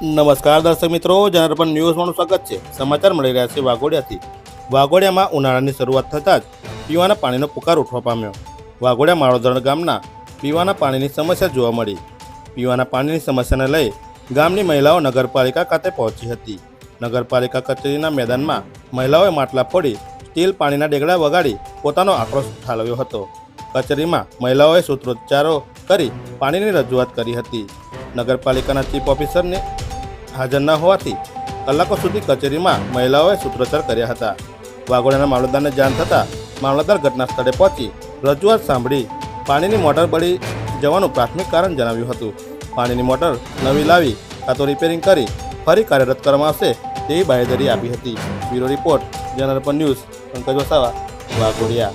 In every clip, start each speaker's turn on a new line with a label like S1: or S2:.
S1: નમસ્કાર દર્શક મિત્રો જનાર્પણ ન્યૂઝમાં સ્વાગત છે. સમાચાર મળી રહ્યા છે વાઘોડિયાથી. વાઘોડિયામાં ઉનાળાની શરૂઆત થતાં જ પીવાના પાણીનો પુકાર ઉઠવા પામ્યો. વાઘોડિયા માળોદરણ ગામના પીવાના પાણીની સમસ્યા જોવા મળી. પીવાના પાણીની સમસ્યાને લઈ ગામની મહિલાઓ નગરપાલિકા ખાતે પહોંચી હતી. નગરપાલિકા કચેરીના મેદાનમાં મહિલાઓએ માટલા ફોડી સ્ટીલ પાણીના ડેગડા વગાડી પોતાનો આક્રોશ ઠાલવ્યો હતો. કચેરીમાં મહિલાઓએ સૂત્રોચ્ચારો કરી પાણીની રજૂઆત કરી હતી. નગરપાલિકાના ચીફ ઓફિસરને હાજર ન હોવાથી કલાકો સુધી કચેરીમાં મહિલાઓએ સૂત્રોચ્ચાર કર્યા હતા. વાઘોડિયાના મામલતદારને જાણ થતાં મામલતદાર ઘટના સ્થળે પહોંચી રજૂઆત સાંભળી પાણીની મોટર બળી જવાનું પ્રાથમિક કારણ જણાવ્યું હતું. પાણીની મોટર નવી લાવી કાં તો રિપેરિંગ કરી ફરી કાર્યરત કરવામાં આવશે તેવી બાહેધરી આપી હતી. Bureau report, general news, Pankaj Vasava, Waghodiya.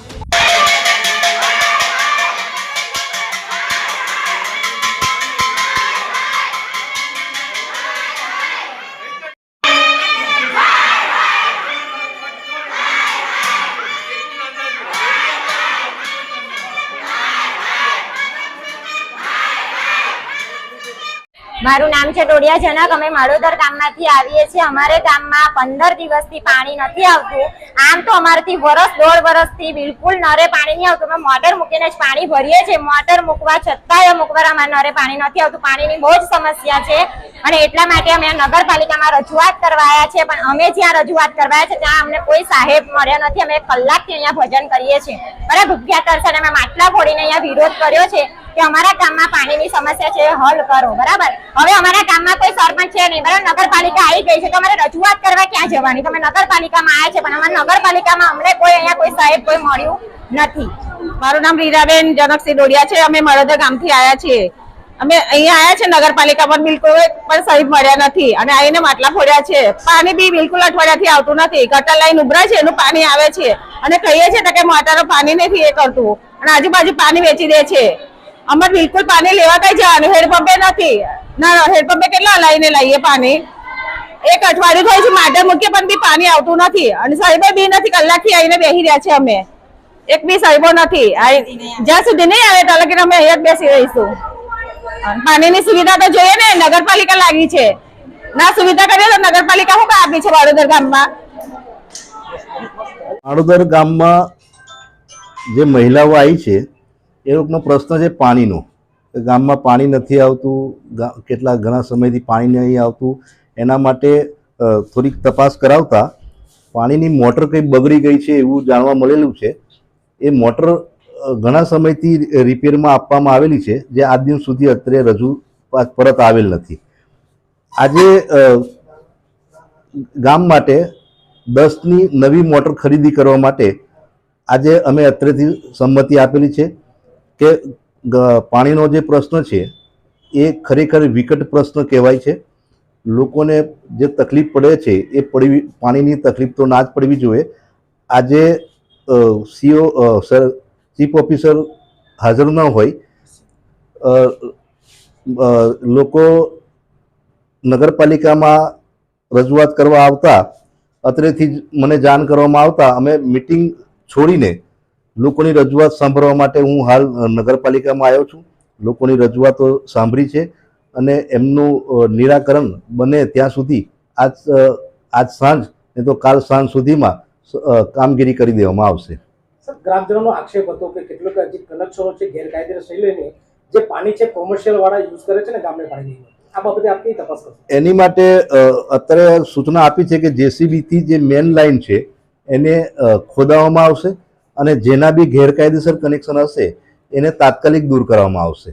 S2: મારું નામ છે ડોડિયા જનક. અમે માળોદર ગામમાંથી આવીએ છીએ. અમારે ગામમાં પંદર દિવસથી પાણી નથી આવતું. આમ તો અમારાથી વરસ, દોઢ વરસથી બિલકુલ નરે પાણી નહીં આવતું. અમે મોટર મૂકીને જ પાણી ભરીએ છીએ. મોટર મૂકવા છતાંય મૂકવા અમારે નરે પાણી નથી આવતું. પાણીની બહુ જ સમસ્યા છે. અને એટલા માટે અમે નગરપાલિકામાં રજૂઆત કરવાયા છે પણ અમે જ્યાં રજૂઆત કરવા છે ત્યાં અમને કોઈ સાહેબ મળ્યા નથી. અમે કલાકથી અહીંયા ભજન કરીએ છીએ. બરાબર, ભૂખ્યા તરસાને અમે માટલા ફોડીને અહીંયા વિરોધ કર્યો છે. કે અમારા ગામમાં પાણીની સમસ્યા છે, હલ કરો, બરાબર? હવે અમારા ગામમાં કોઈ સરપંચ છે નહીં, બરાબર? નગરપાલિકા આવી ગઈ છે, તો અમારે રજૂઆત કરવા ક્યાં જવાની? તમે નગરપાલિકામાં આવ્યા છે, પણ અમારા નગરપાલિકામાં અમને કોઈ અહીંયા કોઈ સાહેબ કોઈ મળ્યું નથી.
S3: મારું નામ રીરાબેન જનકસિંહ ડોડિયા છે, અમે મળોદર ગામથી આવ્યા છીએ. અમે અહીંયા આવ્યા છે, નગરપાલિકા પર બિલકુલ પણ સાહેબ મળ્યા નથી, અને આવીને માટલા ફોડ્યા છે. પાણી બી બિલકુલ અઠવાડિયાથી આવતું નથી, ગટર લાઈન ઉભરાય છે, એનું પાણી આવે છે. અને કહીએ છીએ કે મોટરો પાણી નથી એ કરતું, અને આજુબાજુ પાણી વેચી દે છે. અમારે બિલકુલ પાણી લેવા કઈ જવાનું હેડપંપે નથી. ના હેડપંપે કેટલા લઈને લઈએ પાણી? એક અઠવાડિયું થયું છે માટે મૂકીએ, પણ બી પાણી આવતું નથી. અને સાહેબો બી નથી, કલાકથી આવીને બેસી રહ્યા છે અમે. એક બી સાહેબો નથી. જ્યાં સુધી નહીં આવે, ત્યાં લગી અમે અહીંયા જ બેસી રહીશું. પાણીની સુવિધા તો જોઈએ ને, નગરપાલિકા લાગી છે. ના સુવિધા કરીએ તો નગરપાલિકા શું આપી છે વડોદર ગામમાં?
S4: વડોદર ગામમાં જે મહિલાઓ આવી છે એ લોકોનો પ્રશ્ન છે પાણીનો. ગામમાં પાણી નથી આવતું કેટલા ઘણા સમયથી પાણી નહીં આવતું, એના માટે થોડીક તપાસ કરાવતા પાણીની મોટર કંઈ બગડી ગઈ છે એવું જાણવા મળેલું છે. એ મોટર ઘણા સમયથી રિપેરમાં આપવામાં આવેલી છે, જે આજ દિન સુધી અત્રે રજૂ પરત આવેલ નથી. આજે ગામ માટે દસની નવી મોટર ખરીદી કરવા માટે આજે અમે અત્રેથી સંમતિ આપેલી છે. કે પાણીનો જે પ્રશ્ન છે, એ ખરેખર વિકટ પ્રશ્ન કહેવાય છે. લોકોને જે તકલીફ પડે છે, એ પડવી, પાણીની તકલીફ તો ના જ પડવી જોઈએ. આજે સીઓ સર, ચીફ ઓફિસર હાજર ન હોય લોકો નગરપાલિકામાં રજૂઆત કરવા આવતા, અત્રેથી જ મને જાણ કરવામાં આવતા, અમે મિટિંગ છોડીને લોકોની રજૂઆત સાંભળવા માટે હું હાલ નગરપાલિકામાં આવ્યો છું. લોકોની રજૂઆતો સાંભળી છે અને એમનું નિરાકરણ બને ત્યાં સુધી આજ આજ સાંજ નહીં તો કાલ સાંજ સુધીમાં કામગીરી કરી દેવામાં આવશે.
S5: સર ગ્રામજનોનો આક્ષેપ હતો કે કેટલોક જે કનેક્શનો છે ગેરકાયદેસર શૈલીને જે પાણી છે કોમર્શિયલ વાળા યુઝ કરે છે ને ગામને પાણી આ બાબતે આપ કઈ તપાસ કરશો?
S4: એની માટે અત્યારે સૂચના આપી છે કે જેસીબીથી જે મેન લાઇન છે એને ખોદાવામાં આવશે. અને જેના બી ગેરકાયદેસર કનેક્શન હશે એને તાત્કાલિક દૂર કરવામાં આવશે.